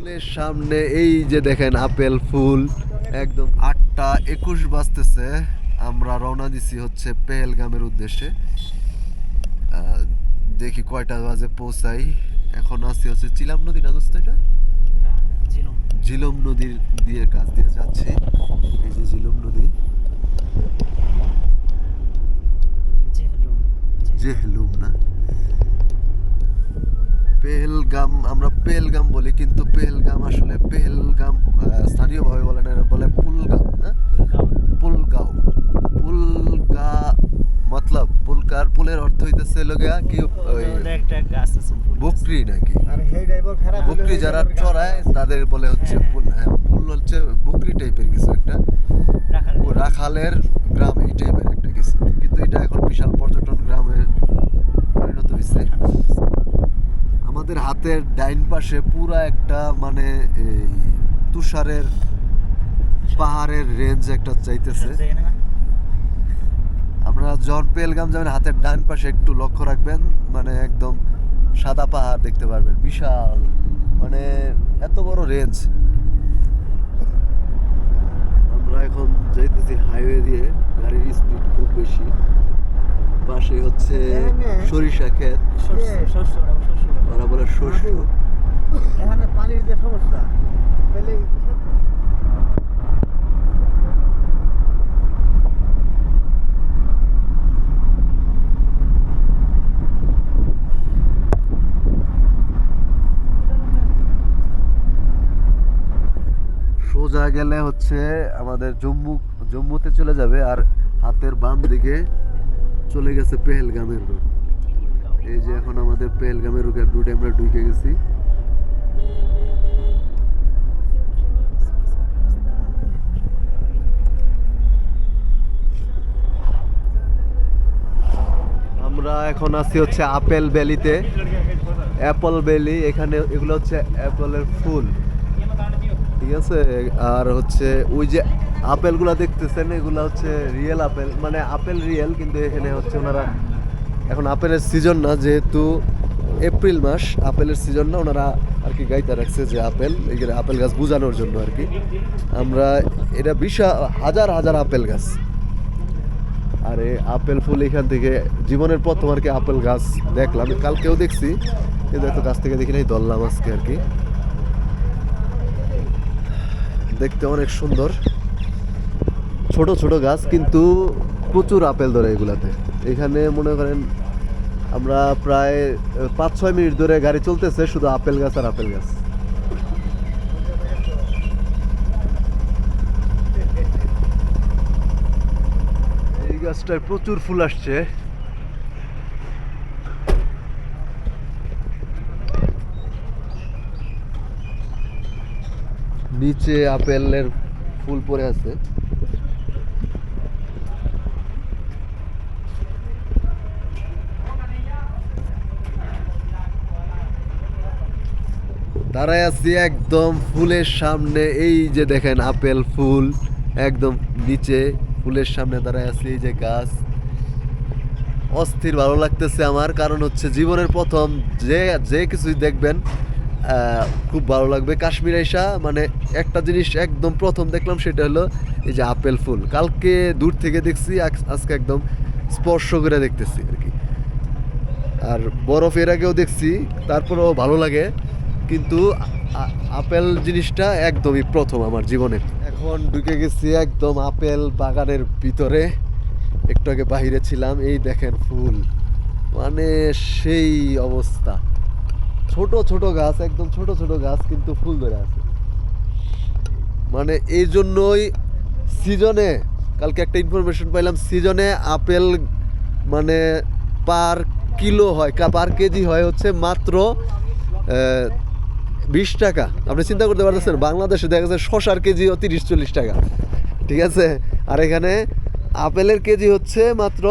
ফুলের সামনে এই যে দেখেন আপেল ফুল একদম আটটা একুশ বাজতেছে। আমরা রওনা দিছি হচ্ছে পেহেলগামের উদ্দেশ্যে। দেখি কয়টা বাজে পৌঁছাই। এখন আসছি হচ্ছে চিলাম নদী না দোস্ত এটা? ঝিলম। নদীর দিয়ে কাজ দিয়ে যাচ্ছি। এই যে ঝিলম নদী। জেহলুম না? পেহেলগাম আমরা পেহেলগাম বলি কিন্তু পেহেলগাম আসলে পেহেলগাম স্থানীয়ভাবে বলে না বলে পুলগাম না? পুলগাঁও। পুলগা মতলব পুলকার পুলের অর্থ হইতেছে লগিয়া কি ওই বকরি নাকি? বকরি যারা চড়ায় তাদের বলে হচ্ছে পুল হ্যাঁ পুল হচ্ছে বকরি টাইপের কিছু একটা। রাখালের। গ্রাম এই টাইপের একটা কিছু। কিন্তু এটা এখন বিশাল পর্যটন গ্রামে পরিণত হয়েছে আমাদের হাতের ডাইন পাশে পুরা একটা মানে এই তুষারের পাহাড়ের রেঞ্জ একটা চাইতেছে। আপনারা যখন পেলগাম যাবেন হাতের ডান পাশে একটু লক্ষ্য রাখবেন মানে একদম সাদা পাহাড় দেখতে পারবেন বিশাল মানে এত বড় রেঞ্জ আমরা এখন যাইতেছি হাইওয়ে দিয়ে গাড়ির স্পিড খুব বেশি। পাশে হচ্ছে সরিষা ক্ষেত। ওরা বলে শস্য। এখানে পানির যে সমস্যা তাহলে সোজা গেলে হচ্ছে আমাদের জম্মু জম্মুতে চলে যাবে আর হাতের বাম দিকে চলে গেছে পেহেলগামের রোড এই যে এখন আমাদের পেহেলগামের রুটে আমরা ঢুকে গেছি। আমরা এখন আছি হচ্ছে আপেল ভ্যালিতে। অ্যাপল ভ্যালি, এখানে এগুলো হচ্ছে অ্যাপলের ফুল। ঠিক আছে? আর হচ্ছে ওই যে আপেলগুলো দেখতেছেন, এগুলো হচ্ছে রিয়েল আপেল। মানে আপেল রিয়েল কিন্তু এখানে হচ্ছে ওনারা এখন আপেলের সিজন না, যেহেতু এপ্রিল মাস, আপেলের সিজন না, ওনারা আর কি গাইতে রাখছে যে আপেল এখানে আপেল গাছ বোঝানোর জন্য আর কি। আমরা, এটা বিশাল হাজার হাজার আপেল গাছ। আর এই আপেল ফুল এখান থেকে, জীবনের প্রথম আর কি আপেল গাছ দেখলাম। কালকেও দেখছি, কিন্তু এত গাছ থেকে দেখি নাই, ধরলাম আজকে আর কি। দেখতে অনেক সুন্দর। ছোট ছোট গাছ, কিন্তু প্রচুর আপেল ধরে এগুলাতে। এখানে মনে করেন আমরা প্রায় পাঁচ, ছয় মিনিট ধরে গাড়ি চলতেছে, শুধু আপেল গাছ আর আপেল গাছ। এই গাছটায় প্রচুর ফুল আসছে। নিচে আপেলের ফুল পড়ে আছে। দাঁড়ায় আছি একদম ফুলের সামনে, এই যে দেখেন আপেল ফুল, একদম নিচে ফুলের সামনে দাঁড়ায় আছি, এই যে গাছ। অস্থির ভালো লাগতেছে আমার, কারণ হচ্ছে জীবনের প্রথম যে যে কিছুই দেখবেন খুব ভালো লাগবে। কাশ্মীর এসা মানে একটা জিনিস একদম প্রথম দেখলাম, সেটা হলো এই যে আপেল ফুল। কালকে দূর থেকে দেখছি, আজ- আজকে একদম স্পর্শ করে দেখতেছি আর কি। আর বরফ এর আগেও দেখছি, তারপরেও ভালো লাগে। কিন্তু আপেল জিনিসটা একদমই প্রথম আমার জীবনে। এখন ঢুকে গেছি একদম আপেল বাগানের ভিতরে। একটু আগে বাহিরে ছিলাম, এই দেখেন ফুল। মানে সেই অবস্থা। ছোট ছোট গাছ, একদম ছোট ছোট গাছ, কিন্তু ফুল ধরে আছে। মানে এই জন্যই সিজনে, কালকে একটা ইনফরমেশন পাইলাম, সিজনে আপেল মানে পার কিলো হয় পার কেজি হয় হচ্ছে মাত্র বিশ টাকা। আপনি চিন্তা করতে পারতেছেন, বাংলাদেশে দেখা যাচ্ছে শশার কেজিও তিরিশ, চল্লিশ টাকা। ঠিক আছে? আর এখানে আপেলের কেজি হচ্ছে মাত্র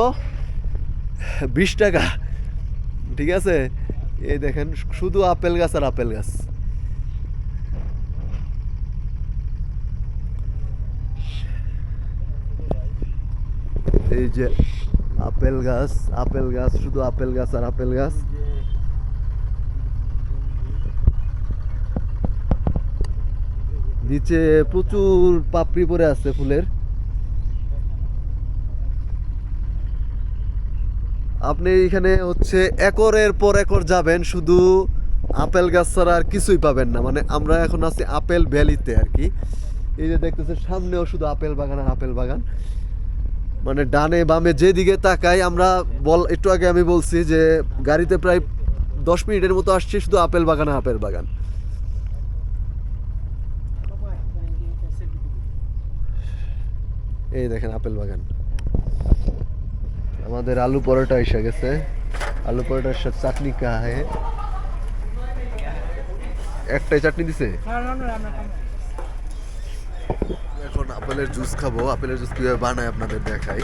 বিশ টাকা। ঠিক আছে? এই দেখেন, শুধু আপেল গাছ আর আপেল গাছ। এই যে আপেল গাছ আপেল গাছ, শুধু আপেল গাছ আর আপেল গাছ। নিচে প্রচুর পাপড়ি পরে আছে ফুলের। আপনি এখানে হচ্ছে একরের পর একর যাবেন, শুধু আপেল গাছ ছাড়া আর কিছুই পাবেন না। মানে আমরা এখন আছি আপেল ভ্যালিতে আর কি। এই যে দেখতেছে সামনেও শুধু আপেল বাগান আর আপেল বাগান। মানে ডানে বামে যেদিকে তাকাই, আমরা বল একটু আগে আমি বলছি যে গাড়িতে প্রায় দশ মিনিটের মতো আসছি শুধু আপেল বাগান আপেল বাগান। এই দেখেন আপেল বাগান। আমাদের আলু পরোটা এসে গেছে। আলু পরোটার সাথে চাটনি হে একটাই চাটনি দিছে? এখন আপেলের জুস খাব। আপেলের জুস কীভাবে বানায় আপনাদের দেখাই।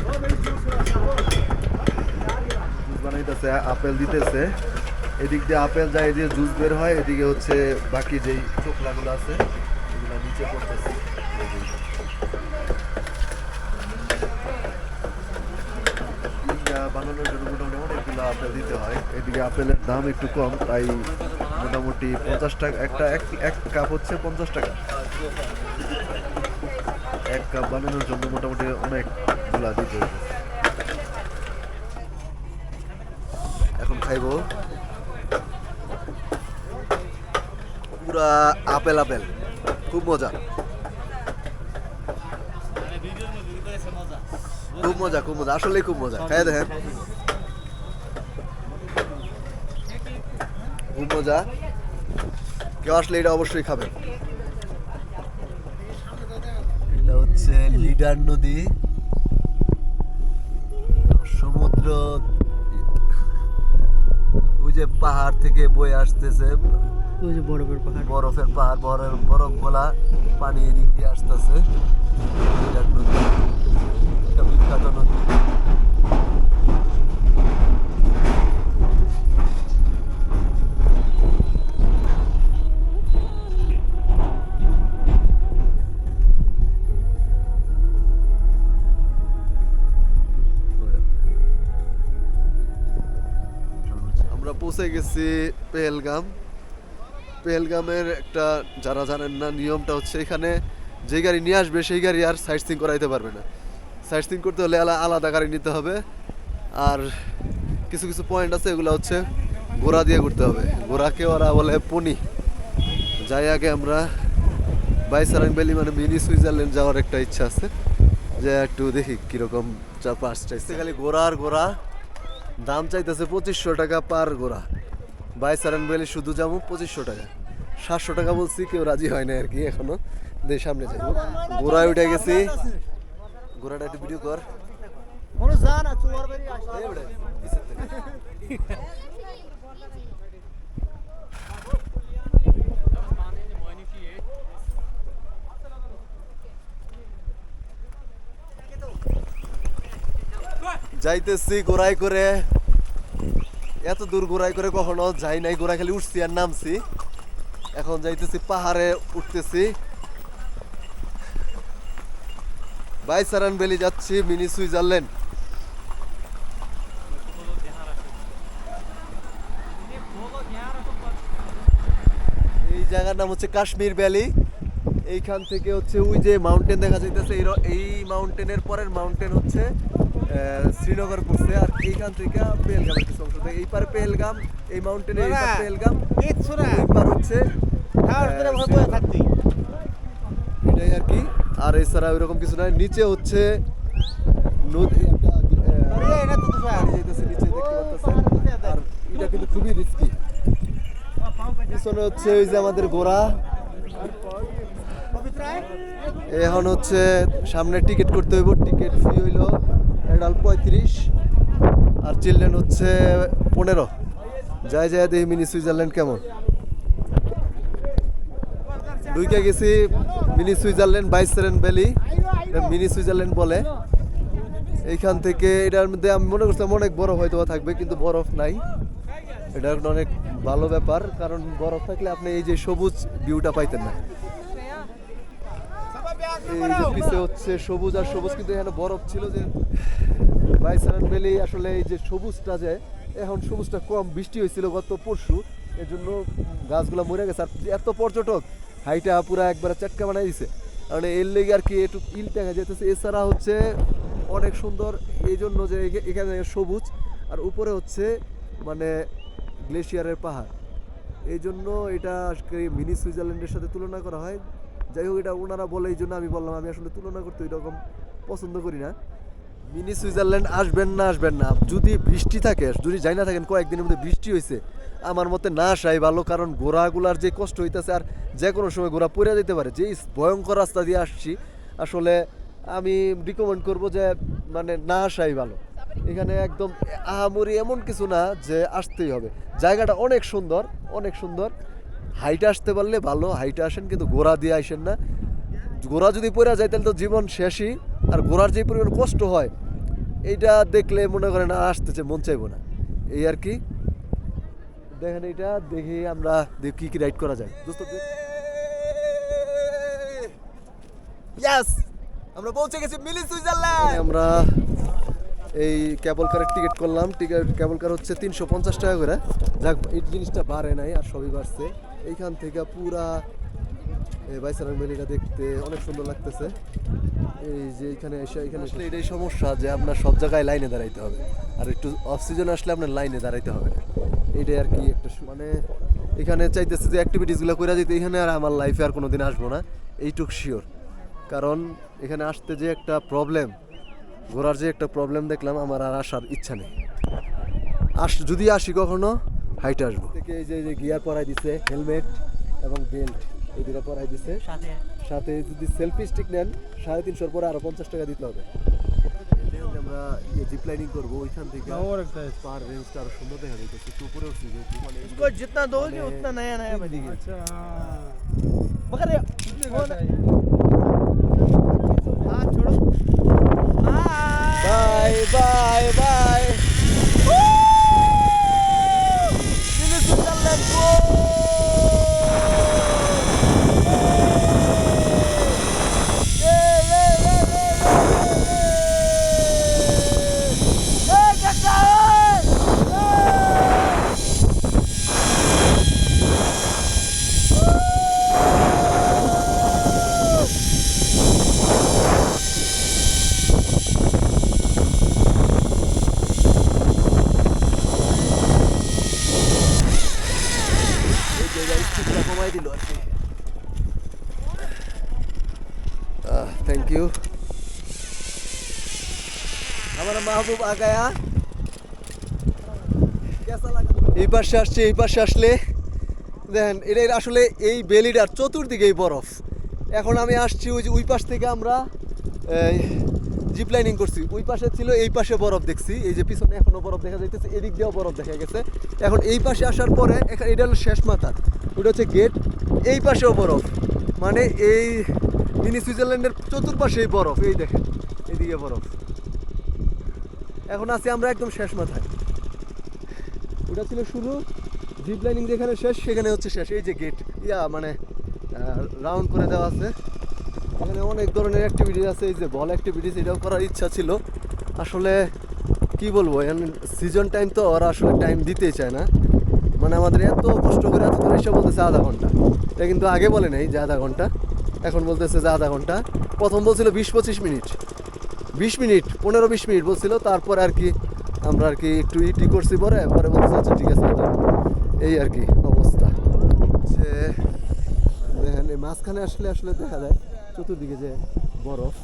জুস বানাইতেছে, আপেল দিতেছে। এদিক দিয়ে আপেল যায় দিয়ে জুস বের হয়। এদিকে হচ্ছে বাকি যেই চোখলাগুলো আছে, এগুলো নিচে পড়তেছে এই যে। এটা বানানোর জন্য মোটামুটি আপেল দিতে হয়। এদিকে আপেলের দাম একটু কম, তাই মোটামুটি পঞ্চাশ টাকা, একটা এক এক কাপ হচ্ছে পঞ্চাশ টাকা। এক কাপ বানানোর জন্য মোটামুটি অনেকগুলা দিতে হবে। এখন খাইবো। পুরা আপেল আপেল। খুব মজা। খুব মজা খুব মজা। আসলেই খুব মজা। খাই দেখেন খুব মজা। কেউ আসলে এটা অবশ্যই খাবেন এটা হচ্ছে লিডার নদী। সমুদ্র ওই যে পাহাড় থেকে বয়ে আসতেছে। ওই যে বরফের পাহাড়। বরফের পাহাড় বরফ বরফ গোলা পানি এদিক দিয়ে আসতেছে। লিডার নদী। একটা বিখ্যাত নদী। পৌঁছে গেছি পেহেলগাম। পেহেলগামের একটা, যারা জানেন না, নিয়মটা হচ্ছে এখানে যে গাড়ি নিয়ে আসবে, সেই গাড়ি আর সাইট সিং করাইতে পারবে না। সাইট সিং করতে হলে আলা- আলাদা গাড়ি নিতে হবে। আর কিছু কিছু পয়েন্ট আছে, এগুলো হচ্ছে ঘোড়া দিয়ে ঘুরতে হবে। ঘোড়াকে ওরা বলে পনি। যাই আগে আমরা বাইসারাং ভ্যালি মানে মিনি সুইজারল্যান্ড যাওয়ার একটা ইচ্ছা আছে। যে একটু দেখি কীরকম চারপাশ চাইছে খালি ঘোড়া আর ঘোড়া দাম চাইতেছে পঁচিশশো টাকা পার গোড়া। বাই সারেন বেলে শুধু যাব পঁচিশশো টাকা। সাতশো টাকা বলছি কেউ রাজি হয় না আর কি এখনও। দেখ সামনে যাব। গোড়ায় উঠে গেছি। গোড়াটা একটু ভিডিও কর কোনো যা না চুয়ার বাড়ি আসে এই বেটা, পিছের থেকে। যাইতেছি গোড়ায় করে। এত দূর গোড়ায় করে কখনো যাই নাই গোড়া খালি উঠছি আর নামছি। এখন যাইতেছি পাহাড়ে, উঠতেছি। বাইসারান ভ্যালি যাচ্ছি, মিনি সুইজারল্যান্ড। এই জায়গার নাম হচ্ছে কাশ্মীর ভ্যালি। এইখান থেকে হচ্ছে ওই যে মাউন্টেন দেখা যাইতেছে, এই মাউন্টেনের পরের মাউন্টেন হচ্ছে শ্রীনগর পড়ছে আর এইখান থেকে পেহেলগামের কিছু অংশ এই পারে পেহেলগাম এই মাউন্টেনে এই পারে পেহেলগাম ওই পার হচ্ছে। থাকতি এটাই আর কি। আর এছাড়া ওইরকম কিছু নাই। নিচে হচ্ছে নদী আর এটা কিন্তু খুবই রিস্কি পিছনে হচ্ছে ওই যে আমাদের গোড়া এখন হচ্ছে সামনে টিকিট করতে হইব। টিকিট ফি হইল অ্যাডাল্ট পঁয়ত্রিশ। আর চিলড্রেন হচ্ছে পনেরো। যাই যাই দেখি মিনি সুইজারল্যান্ড, কেমন? দুইকে গেছি mini Switzerland, Baisaran valley mini Switzerland বলে। এইখান থেকে এটার মধ্যে আমি মনে করছিলাম অনেক বরফ হয়তো থাকবে, কিন্তু বরফ নাই। এটা অনেক ভালো ব্যাপার, কারণ বরফ থাকলে আপনি এই যে সবুজ ভিউটা পাইতেন না। পিছে হচ্ছে সবুজ আর সবুজ, কিন্তু এখানে বরফ ছিল যে ভ্যালি আসলে এই যে সবুজটা যে, এখন সবুজটা কম, বৃষ্টি হয়েছিল গত পরশু এর জন্য গাছগুলো মরে গেছে। আর এত পর্যটক, হাইটা একবার চাটকা বানাই দিছে। কারণ এর লেগে আর কি একটু ইল দেখা যেতেছে। এছাড়া হচ্ছে অনেক সুন্দর এই জন্য যে এখানে সবুজ, আর উপরে হচ্ছে মানে গ্লেশিয়ারের পাহাড়। এই জন্য এটা মিনি সুইজারল্যান্ডের সাথে তুলনা করা হয়। যাই হোক, এটা ওনারা বলে, এই জন্য আমি বললাম, আমি আসলে তুলনা করতে এরকম পছন্দ করি না। মিনি সুইজারল্যান্ড আসবেন না আসবেন না, যদি বৃষ্টি থাকে, যদি যাই না থাকেন, কয়েকদিনের মধ্যে বৃষ্টি হয়েছে আমার মতে না আসাই ভালো, কারণ ঘোড়াগুলার যে কষ্ট হইতেছে, আর যে কোনো সময় ঘোড়া পড়ে যেতে পারে, যে ভয়ঙ্কর রাস্তা দিয়ে আসছি, আসলে আমি রিকমেন্ড করব যে মানে না আসাই ভালো। এখানে একদম আহামরি এমন কিছু না যে আসতেই হবে। জায়গাটা অনেক সুন্দর অনেক সুন্দর। হাইটে আসতে পারলে ভালো, হাইটে আসেন কিন্তু ঘোড়া দিয়ে আসেন না। ঘোড়া যদি পড়ে যায় তাহলে তো জীবন শেষই। আর ঘোড়ার যে পরিমাণ কষ্ট হয়, এইটা দেখলে মনে করেন আসতেছে, মন চাইব না। এই আর কি। দেখেন এটা দেখি আমরা কি কি রাইড করা যায়। দোস্ত ইয়েস আমরা পৌঁছে গেছি মিলি সুইজারল্যান্ড! আমরা এই কেবল কারের টিকিট করলাম। টিকিট কেবল কার হচ্ছে তিনশো পঞ্চাশ টাকা করে। যাক এই জিনিসটা বাড়ে নাই আর সবই বাড়ছে। এইখান থেকে পুরা এই বাইসারার মেলিটা দেখতে অনেক সুন্দর লাগতেছে। এই যে এখানে এসে এখানে আসলে এটাই সমস্যা যে আপনার সব জায়গায় লাইনে দাঁড়াইতে হবে। আর একটু অফ সিজন আসলে আপনার লাইনে দাঁড়াইতে হবে। এটাই আর কি একটা মানে এখানে চাইতেছে যে অ্যাক্টিভিটিসগুলো করে দিতে এখানে আর আমার লাইফে আর কোনোদিন আসব না। এইটুক শিওর কারণ এখানে আসতে যে একটা প্রবলেম ঘোরার যে একটা প্রবলেম দেখলাম আমার আর আসার ইচ্ছা নেই। আস যদি আসি কখনো হাইটে আসব। এই যে গিয়ার পরাই দিছে হেলমেট এবং বেল্ট এই দুটো পরাই দিছে। সাথে। যদি সেলফি স্টিক নেন সাড়ে তিনশোর পরে আরও পঞ্চাশ টাকা দিতে হবে। আমরা ইয়ে করব ওইখান থেকে নয়া bye, bye. মাহবুব আগায়া এই পাশে আসছে, এই পাশে আসলে। দেখেন এটা আসলে এই বেলিডার চতুর্দিকেই বরফ। এখন আমি আসছি ওই যে ওই পাশ থেকে আমরা জিপলাইনিং করছি। ওই পাশে ছিল, এই পাশে বরফ দেখছি। এই যে পিছনে এখনও বরফ দেখা যাইতেছে, এদিক দিয়েও বরফ দেখা গেছে। এখন এই পাশে আসার পরে এখন এটা হলো শেষ মাথা। ওটা হচ্ছে গেট। এই পাশেও বরফ। মানে এই মিনি সুইজারল্যান্ডের চতুর্পাশেই বরফ। এই দেখেন, এদিকে বরফ। এখন আছি আমরা একদম শেষ মাথায়। ওটা ছিল শুরু জিপ লাইনিং যেখানে শেষ, সেখানে হচ্ছে শেষ। এই যে গেট ইয়া মানে রাউন্ড করে দেওয়া আছে। এখানে অনেক ধরনের অ্যাক্টিভিটিস আছে, এই যে বল অ্যাক্টিভিটিস এটাও করার ইচ্ছা ছিল। আসলে, কি বলব সিজন টাইম তো ওরা আসলে টাইম দিতেই চায় না। মানে আমাদের এত কষ্ট করে, এত ধরে এসে বলতেছে আধা ঘণ্টা। এটা কিন্তু আগে বলে নাই যে আধা ঘণ্টা। এখন বলতেছে যে আধা ঘণ্টা। প্রথম বলছিল বিশ পঁচিশ মিনিট। বিশ মিনিট, পনেরো বিশ মিনিট বলছিল, তারপরে আর কি আমরা আর কি একটু ইটি করছি পরে পরে বলতেছে আচ্ছা ঠিক আছে এই আর কি অবস্থা। যে দেখেন, এই মাঝখানে আসলে আসলে দেখা যায়, চতুর্দিকে যে বরফ,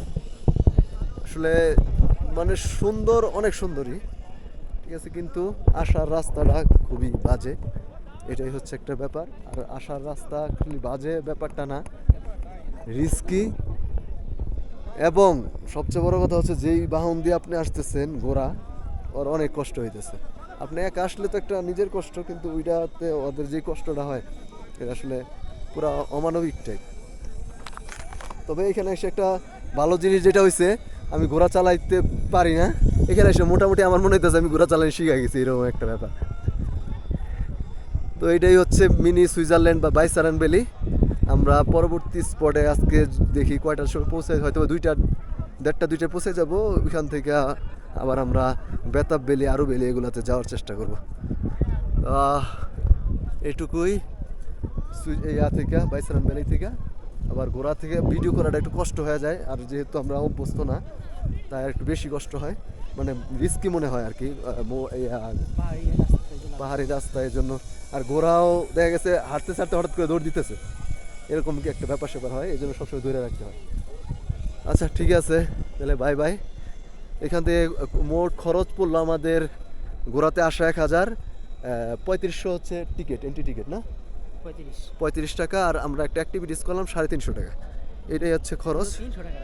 আসলে মানে সুন্দর, অনেক সুন্দরই, ঠিক আছে, কিন্তু আসার রাস্তাটা খুবই বাজে, এটাই হচ্ছে একটা ব্যাপার, আর আসার রাস্তা খালি বাজে ব্যাপারটা না রিস্কি এবং সবচেয়ে বড় কথা হচ্ছে যেই বাহন দিয়ে আপনি আসতেছেন ঘোড়া, ওর অনেক কষ্ট হইতেছে। আপনি এক আসলে তো একটা নিজের কষ্ট, কিন্তু ওইটাতে ওদের যে কষ্টটা হয়, এটা আসলে পুরো অমানবিক টাইপ তবে এখানে এসে একটা ভালো জিনিস যেটা হয়েছে আমি ঘোড়া চালাইতে পারি না। এখানে এসে মোটামুটি আমার মনে হইতেছে আমি ঘোড়া চালাই শিখে গেছি, এরকম একটা ব্যাপার। তো এটাই হচ্ছে মিনি সুইজারল্যান্ড বা বাইসারান ভ্যালি। আমরা পরবর্তী স্পটে আজকে দেখি কয়টার সময় পৌঁছে হয়তো দুইটা দেড়টা দুইটা পৌঁছে যাব। ওইখান থেকে আবার আমরা বেতাব ভ্যালি আরও ভ্যালি এগুলোতে যাওয়ার চেষ্টা করব। এটুকুই ইয়া থেকে, বাইসারাম ভ্যালি থেকে। আবার ঘোরা থেকে ভিডিও করাটা একটু কষ্ট হয়ে যায়, আর যেহেতু আমরা অভ্যস্ত না, তাই একটু বেশি কষ্ট হয়। মানে রিস্কি মনে হয় আর কি। পাহাড়ি রাস্তা এই জন্য আর ঘোরাও দেখা গেছে হাঁটতে ছাড়তে হঠাৎ করে দৌড় দিতেছে। এরকম কি একটা ব্যাপার স্যাপার হয়? এই জন্য সবসময় ধরে রাখতে হয়। আচ্ছা ঠিক আছে। তাহলে বাই বাই এখান থেকে মোট খরচ পড়ল আমাদের ঘোরাতে আসা এক হাজার পঁয়ত্রিশশো হচ্ছে টিকিট এন্ট্রি টিকিট না? পঁয়ত্রিশ। পঁয়ত্রিশ টাকা আর আমরা একটা অ্যাক্টিভিটিস করলাম সাড়ে তিনশো টাকা। এটাই হচ্ছে খরচ। তিনশো টাকা